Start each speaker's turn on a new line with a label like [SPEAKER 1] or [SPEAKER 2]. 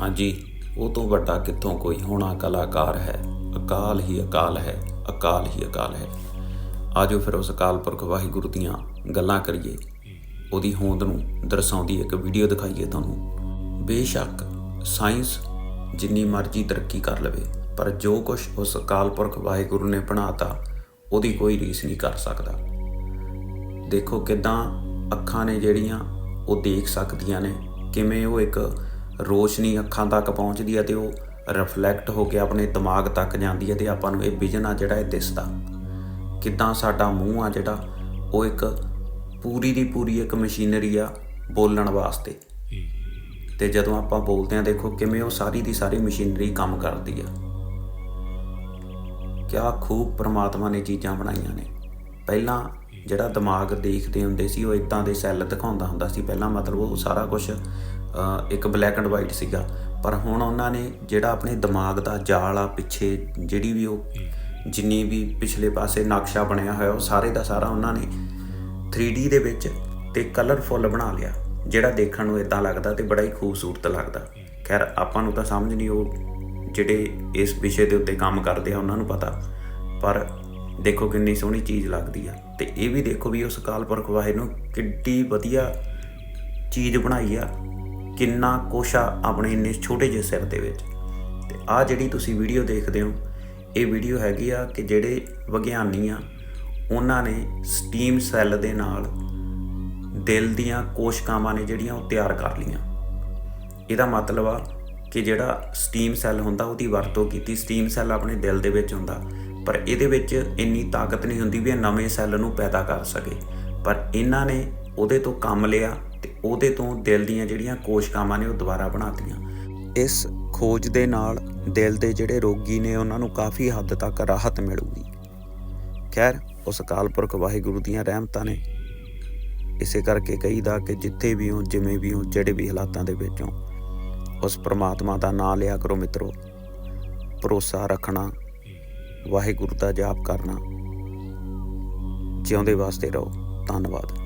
[SPEAKER 1] ਹਾਂਜੀ, ਉਹ ਤੋਂ ਵੱਡਾ ਕਿੱਥੋਂ ਕੋਈ? ਹੋਣਾ ਕਲਾਕਾਰ ਹੈ। ਅਕਾਲ ਹੀ ਅਕਾਲ ਹੈ, ਅਕਾਲ ਹੀ ਅਕਾਲ ਹੈ। ਆਜੋ ਫਿਰ ਉਸ ਅਕਾਲ ਪੁਰਖ ਵਾਹਿਗੁਰੂ ਦੀਆਂ ਗੱਲਾਂ ਕਰੀਏ। ਉਹਦੀ ਹੋਂਦ ਨੂੰ ਦਰਸਾਉਂਦੀ ਇੱਕ ਵੀਡੀਓ ਦਿਖਾਈਏ ਤੁਹਾਨੂੰ। ਬੇਸ਼ੱਕ ਸਾਇੰਸ ਜਿੰਨੀ ਮਰਜ਼ੀ ਤਰੱਕੀ ਕਰ ਲਵੇ, ਪਰ ਜੋ ਕੁਝ ਉਸ ਅਕਾਲ ਪੁਰਖ ਵਾਹਿਗੁਰੂ ਨੇ ਬਣਾਤਾ, ਉਹਦੀ ਕੋਈ ਰੀਸ ਨਹੀਂ ਕਰ ਸਕਦਾ। ਦੇਖੋ ਕਿਦਾਂ ਅੱਖਾਂ ਨੇ ਜਿਹੜੀਆਂ, ਉਹ ਦੇਖ ਸਕਦੀਆਂ ਨੇ। ਕਿਵੇਂ ਉਹ ਇੱਕ ਰੋਸ਼ਨੀ ਅੱਖਾਂ ਤੱਕ ਪਹੁੰਚਦੀ ਹੈ ਤੇ ਉਹ ਰਿਫਲੈਕਟ ਹੋ ਕੇ ਆਪਣੇ ਦਿਮਾਗ ਤੱਕ ਜਾਂਦੀ ਹੈ ਤੇ ਆਪਾਂ ਨੂੰ ਇਹ ਵਿਜ਼ਨ ਆ ਜਿਹੜਾ ਇਹ ਦਿਸਦਾ। ਕਿਦਾਂ ਸਾਡਾ ਮੂੰਹ ਆ ਜਿਹੜਾ, ਉਹ ਇੱਕ ਪੂਰੀ ਦੀ ਪੂਰੀ ਇੱਕ ਮਸ਼ੀਨਰੀ ਆ ਬੋਲਣ ਵਾਸਤੇ। ਤੇ ਜਦੋਂ ਆਪਾਂ ਬੋਲਦੇ ਆ ਦੇਖੋ ਕਿਵੇਂ ਉਹ ਸਾਰੀ ਦੀ ਸਾਰੀ ਮਸ਼ੀਨਰੀ ਕੰਮ ਕਰਦੀ ਆ। ਕਿਆ ਖੂਬ ਪ੍ਰਮਾਤਮਾ ਨੇ ਚੀਜ਼ਾਂ ਬਣਾਈਆਂ ਨੇ। ਪਹਿਲਾਂ ਜਿਹੜਾ ਦਿਮਾਗ ਦੇਖਦੇ ਹੁੰਦੇ ਸੀ, ਉਹ ਇਦਾਂ ਦੇ ਸੈੱਲ ਦਿਖਾਉਂਦਾ ਹੁੰਦਾ ਸੀ। ਪਹਿਲਾਂ ਮਤਲਬ ਉਹ ਸਾਰਾ ਕੁਝ ਇੱਕ ਬਲੈਕ ਐਂਡ ਵਾਈਟ ਸੀਗਾ। ਪਰ ਹੁਣ ਉਹਨਾਂ ਨੇ ਜਿਹੜਾ ਆਪਣੇ ਦਿਮਾਗ ਦਾ ਜਾਲ ਆ ਪਿੱਛੇ ਜਿਹੜੀ ਵੀ ਉਹ ਜਿੰਨੀ ਵੀ ਪਿਛਲੇ ਪਾਸੇ ਨਕਸ਼ਾ ਬਣਿਆ ਹੋਇਆ ਉਹ ਸਾਰੇ ਦਾ ਸਾਰਾ ਉਹਨਾਂ ਨੇ 3D ਦੇ ਵਿੱਚ ਤੇ ਕਲਰਫੁੱਲ ਬਣਾ ਲਿਆ। ਜਿਹੜਾ ਦੇਖਣ ਨੂੰ ਇਦਾਂ ਲੱਗਦਾ ਤੇ ਬੜਾ ਹੀ ਖੂਬਸੂਰਤ ਲੱਗਦਾ। ਖੈਰ ਆਪਾਂ ਨੂੰ ਤਾਂ ਸਮਝ ਨਹੀਂ ਉਹ ਜਿਹੜੇ ਇਸ ਵਿਸ਼ੇ ਦੇ ਉੱਤੇ ਕੰਮ ਕਰਦੇ ਆ ਉਹਨਾਂ ਨੂੰ ਪਤਾ। ਪਰ ਦੇਖੋ ਕਿੰਨੀ ਸੋਹਣੀ ਚੀਜ਼ ਲੱਗਦੀ ਆ। ਤੇ ਇਹ ਵੀ ਦੇਖੋ ਵੀ ਉਸ ਅਕਾਲ ਪੁਰਖ ਵਾਹਿ ਨੂੰ ਕਿੱਡੀ ਵਧੀਆ ਚੀਜ਼ ਬਣਾਈ ਆ। ਕਿੰਨਾ ਕੋਸ਼ਾ ਆਪਣੇ ਇੰਨੇ ਛੋਟੇ ਜਿਹੇ ਸਿਰ ਦੇ ਵਿੱਚ। ਤੇ ਆ ਜਿਹੜੀ ਤੁਸੀਂ ਵੀਡੀਓ ਦੇਖਦੇ ਹੋ, ਇਹ ਵੀਡੀਓ ਹੈਗੀ ਆ ਕਿ ਜਿਹੜੇ ਵਿਗਿਆਨੀ ਆ, ਉਹਨਾਂ ਨੇ ਸਟੀਮ ਸੈੱਲ ਦੇ ਨਾਲ ਦਿਲ ਦੀਆਂ ਕੋਸ਼ਕਾਵਾਂ ਨੇ ਜਿਹੜੀਆਂ ਉਹ ਤਿਆਰ ਕਰ ਲੀਆਂ ਇਹਦਾ ਮਤਲਬ ਆ ਕਿ ਜਿਹੜਾ ਸਟੀਮ ਸੈੱਲ ਹੁੰਦਾ, ਉਹਦੀ ਵਰਤੋਂ ਕੀਤੀ। ਸਟੀਮ ਸੈੱਲ ਆਪਣੇ ਦਿਲ ਦੇ ਵਿੱਚ ਹੁੰਦਾ, ਪਰ ਇਹਦੇ ਵਿੱਚ ਇੰਨੀ ਤਾਕਤ ਨਹੀਂ ਹੁੰਦੀ ਵੀ ਇਹ ਨਵੇਂ ਸੈੱਲ ਨੂੰ ਪੈਦਾ ਕਰ ਸਕੇ। ਪਰ ਇਹਨਾਂ ਨੇ ਉਹਦੇ ਤੋਂ ਕੰਮ ਲਿਆ ਉਹਦੇ ਤੋਂ ਦਿਲ ਦੀਆਂ ਜਿਹੜੀਆਂ ਕੋਸ਼ਕਾਵਾਂ ਨੇ ਉਹ ਦੁਬਾਰਾ ਬਣਾਤੀਆਂ। ਇਸ ਖੋਜ ਦੇ ਨਾਲ ਦਿਲ ਦੇ ਜਿਹੜੇ ਰੋਗੀ ਨੇ, ਉਹਨਾਂ ਨੂੰ ਕਾਫੀ ਹੱਦ ਤੱਕ ਰਾਹਤ ਮਿਲੂਗੀ। ਖੈਰ, ਉਸ ਅਕਾਲ ਪੁਰਖ ਵਾਹਿਗੁਰੂ ਦੀਆਂ ਰਹਿਮਤਾਂ ਨੇ। ਇਸੇ ਕਰਕੇ ਕਹੀਦਾ ਕਿ ਜਿੱਥੇ ਵੀ ਹੋ, ਜਿਵੇਂ ਵੀ ਹੋ, ਜਿਹੜੇ ਵੀ ਹਾਲਾਤਾਂ ਦੇ ਵਿੱਚ ਹੋ, ਉਸ ਪ੍ਰਮਾਤਮਾ ਦਾ ਨਾਮ ਲਿਆ ਕਰੋ ਮਿੱਤਰੋ। ਭਰੋਸਾ ਰੱਖਣਾ, ਵਾਹਿਗੁਰੂ ਦਾ ਜਾਪ ਕਰਨਾ। ਜਿਉਂਦੇ ਵਾਸਤੇ ਰਹੋ। ਧੰਨਵਾਦ।